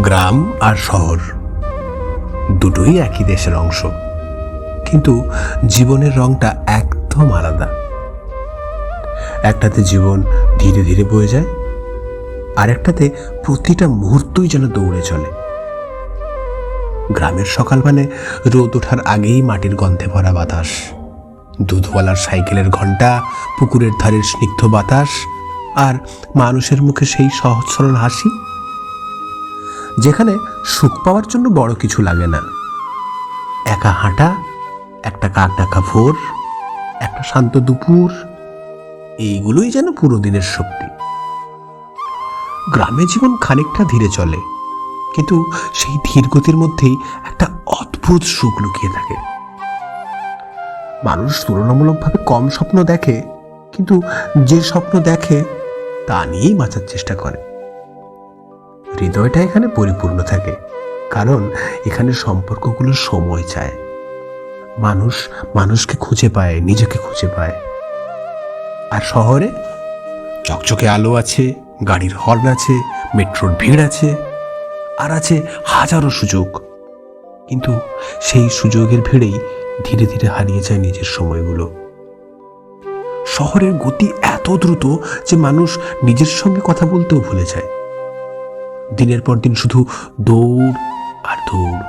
গ্রাম আর শহর। দুটোই একই দেশের অংশ। কিন্তু জীবনের রংটা একদম আলাদা। একটাতে জীবন ধীরে ধীরে বয়ে যায় আর একটাতে প্রতিটা মুহূর্তই যেন দৌড়ে চলে। গ্রামের সকাল মানে রোদ ওঠার আগেই মাটির গন্ধে ভরা বাতাস, দুধওয়ালার সাইকেলের ঘণ্টা পুকুরের ধারের স্নিগ্ধ বাতাস, আর মানুষের মুখে সেই সহজ সরল হাসি। যেখানে সুখ পাওয়ার জন্য বড় কিছু লাগে না। একা হাঁটা, একটা কাক ডাকা ভোর, একটা শান্ত দুপুর, এইগুলোই যেন পুরো দিনের শক্তি। গ্রামে জীবন খানিকটা ধীরে চলে, কিন্তু সেই ধীর গতির মধ্যেই একটা অদ্ভুত সুখ লুকিয়ে থাকে। মানুষ তুলনামূলকভাবে কম স্বপ্ন দেখে, কিন্তু যে স্বপ্ন দেখে, তা নিয়েই বাঁচার চেষ্টা করে। হৃদয়টা এখানে পরিপূর্ণ থাকে, কারণ এখানে সম্পর্কগুলো সময় চায়। মানুষ মানুষকে খুঁজে পায়, নিজেকে খুঁজে পায়। আর শহরে চকচকে আলো আছে, গাড়ির হর্ন আছে, মেট্রোর ভিড় আছে, আর আছে হাজারো সুযোগ। কিন্তু সেই সুযোগের ভিড়েই ধীরে ধীরে হারিয়ে যায় নিজের সময়গুলো। শহরের গতি এত দ্রুত যে মানুষ নিজের সঙ্গে কথা বলতেও ভুলে যায়। দিনের পর দিন শুধু দৌড় আর দৌড়।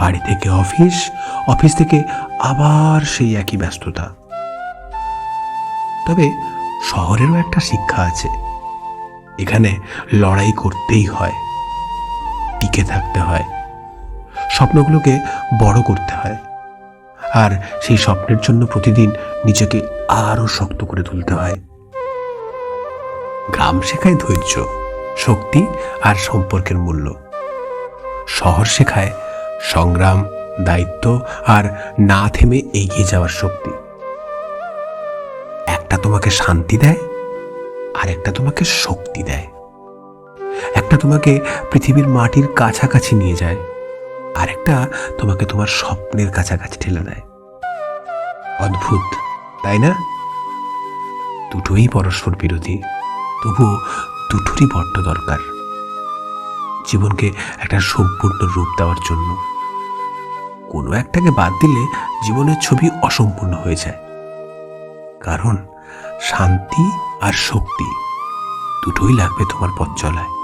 বাড়ি থেকে অফিস অফিস থেকে আবার সেই একই ব্যস্ততা। তবে শহরেরও একটা শিক্ষা আছে। এখানে লড়াই করতেই হয়, টিকে থাকতে হয়। স্বপ্নগুলোকে বড় করতে হয়। আর সেই স্বপ্নের জন্য প্রতিদিন নিজেকে আরও শক্ত করে তুলতে হয়। গ্রাম শেখায় ধৈর্য। শক্তি আর সম্পর্কের মূল্য। শহর শেখায় সংগ্রাম, দায়িত্ব আর না থেমে এগিয়ে যাওয়ার শক্তি। একটা তোমাকে শান্তি দেয় আর একটা তোমাকে শক্তি দেয়। একটা তোমাকে পৃথিবীর মাটির কাছাকাছি নিয়ে যায় আর একটা তোমাকে তোমার স্বপ্নের কাছাকাছি ঠেলে দেয়। অদ্ভুত, তাই না? দুটোই পরস্পর বিরোধী, তবুও দুটোরই বড্ড দরকার। জীবনকে একটা সম্পূর্ণ রূপ দেওয়ার জন্য। কোনো একটাকে বাদ দিলে জীবনের ছবি অসম্পূর্ণ হয়ে যায়। কারণ শান্তি আর শক্তি দুটোই লাগবে তোমার পথ চলায়।